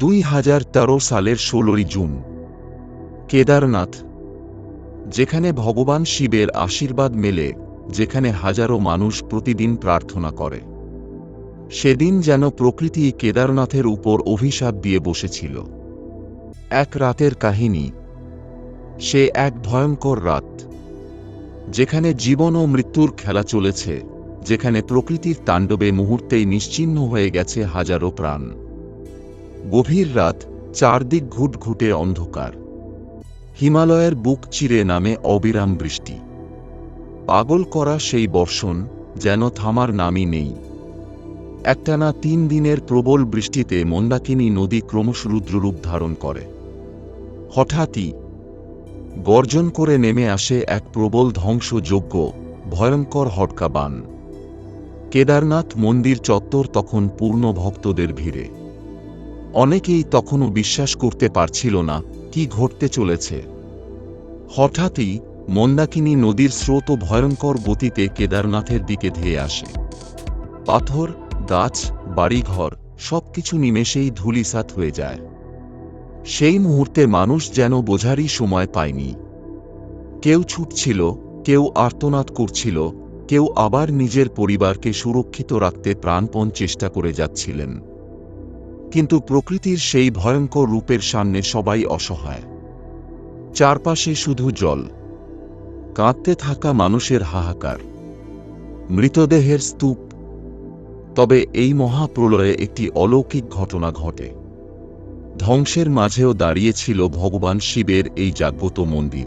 দুই হাজার তেরো সালের ষোলোই জুন। কেদারনাথ, যেখানে ভগবান শিবের আশীর্বাদ মেলে, যেখানে হাজারো মানুষ প্রতিদিন প্রার্থনা করে। সেদিন যেন প্রকৃতি কেদারনাথের উপর অভিশাপ দিয়ে বসেছিল। এক রাতের কাহিনী। সে এক ভয়ঙ্কর রাত, যেখানে জীবন ও মৃত্যুর খেলা চলেছে, যেখানে প্রকৃতির তাণ্ডবে মুহূর্তেই নিশ্চিহ্ন হয়ে গেছে হাজারো প্রাণ। গভীর রাত চারদিক ঘুটঘুটে অন্ধকার। হিমালয়ের বুক চিরে নামে অবিরাম বৃষ্টি। পাগল করা সেই বর্ষণ যেন থামার নামই নেই। একটানা তিন দিনের প্রবল বৃষ্টিতে মন্দাকিনী নদী ক্রমশ রুদ্ররূপ ধারণ করে। হঠাৎই গর্জন করে নেমে আসে এক প্রবল ধ্বংসযোগ্য ভয়ঙ্কর হটকা বান কেদারনাথ মন্দির চত্বর তখন পূর্ণ ভক্তদের ভিড়ে। অনেকেই তখনও বিশ্বাস করতে পারছিল না, কি ঘটতে চলেছে। হঠাৎই মন্দাকিনী নদীর স্রোত ভয়ঙ্কর গতিতে কেদারনাথের দিকে ধেয়ে আসে। পাথর, গাছ, বাড়িঘর, সবকিছু নিমেষেই ধুলিসাৎ হয়ে যায়। সেই মুহূর্তে মানুষ যেন বোঝারই সময় পায়নি। কেউ ছুটছিল, কেউ আর্তনাদ করছিল, কেউ আবার নিজের পরিবারকে সুরক্ষিত রাখতে প্রাণপণ চেষ্টা করে যাচ্ছিলেন। কিন্তু প্রকৃতির সেই ভয়ঙ্কর রূপের সামনে সবাই অসহায়। চারপাশে শুধু জল। কাঁদতে থাকা মানুষের হাহাকার। মৃতদেহের স্তূপ। তবে এই মহাপ্রলয়ে একটি অলৌকিক ঘটনা ঘটে। ধ্বংসের মাঝেও দাঁড়িয়েছিল ভগবান শিবের এই জাগ্রত মন্দির।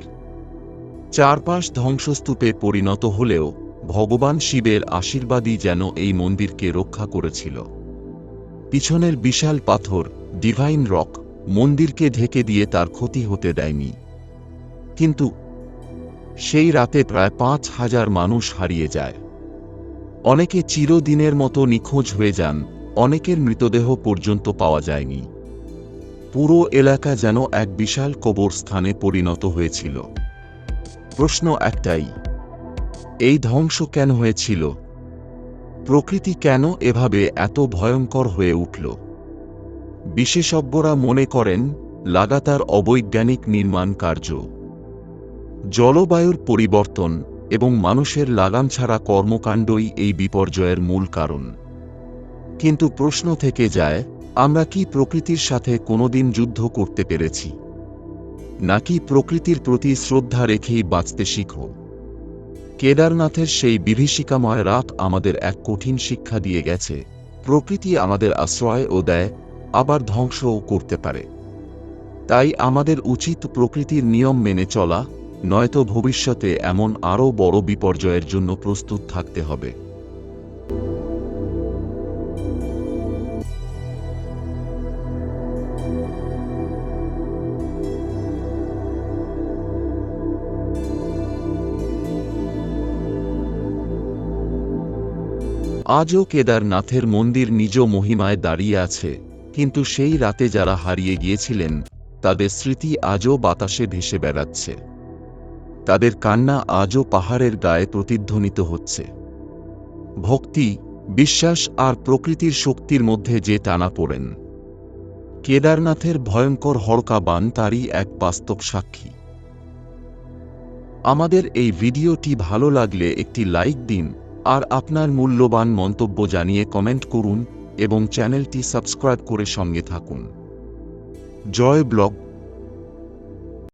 চারপাশ ধ্বংসস্তূপে পরিণত হলেও ভগবান শিবের আশীর্বাদই যেন এই মন্দিরকে রক্ষা করেছিল। পিছনের বিশাল পাথর ডিভাইন রক মন্দিরকে ঢেকে দিয়ে তার ক্ষতি হতে দেয়নি। কিন্তু সেই রাতে প্রায় পাঁচ হাজার মানুষ হারিয়ে যায়। অনেকে চিরদিনের মতো নিখোঁজ হয়ে যান, অনেকের মৃতদেহ পর্যন্ত পাওয়া যায়নি। পুরো এলাকা যেন এক বিশাল কবরস্থানে পরিণত হয়েছিল। প্রশ্ন একটাই, এই ধ্বংস কেন হয়েছিল? প্রকৃতি কেন এভাবে এত ভয়ঙ্কর হয়ে উঠল? বিশেষজ্ঞরা মনে করেন, লাগাতার অবৈজ্ঞানিক নির্মাণ কার্য। জলবায়ুর পরিবর্তন এবং মানুষের লাগাম ছাড়া কর্মকাণ্ডই এই বিপর্যয়ের মূল কারণ। কিন্তু প্রশ্ন থেকে যায়, আমরা কি প্রকৃতির সাথে কোনোদিন যুদ্ধ করতে পেরেছি? নাকি প্রকৃতির প্রতি শ্রদ্ধা রেখেই বাঁচতে শিখো কেদারনাথের সেই বিভীষিকাময় রাত আমাদের এক কঠিন শিক্ষা দিয়ে গেছে। প্রকৃতি আমাদের আশ্রয় ও দেয়, আবার ধ্বংসও করতে পারে। তাই আমাদের উচিত প্রকৃতির নিয়ম মেনে চলা, নয়তো ভবিষ্যতে এমন আরও বড় বিপর্যয়ের জন্য প্রস্তুত থাকতে হবে। আজও কেদারনাথের মন্দির নিজ মহিমায় দাঁড়িয়ে আছে। কিন্তু সেই রাতে যারা হারিয়ে গিয়েছিলেন, তাদের স্মৃতি আজও বাতাসে ভেসে বেড়াচ্ছে। তাদের কান্না আজও পাহাড়ের গায়ে প্রতিধ্বনিত হচ্ছে। ভক্তি, বিশ্বাস আর প্রকৃতির শক্তির মধ্যে যে টানা পড়েন। কেদারনাথের ভয়ঙ্কর হড়কা বান তারই এক বাস্তব সাক্ষী। আমাদের এই ভিডিওটি ভালো লাগলে একটি লাইক দিন আর আপনার মূল্যবান মন্তব্য জানিয়ে কমেন্ট করুন এবং চ্যানেলটি সাবস্ক্রাইব করে সঙ্গে থাকুন। জয় ব্লগ।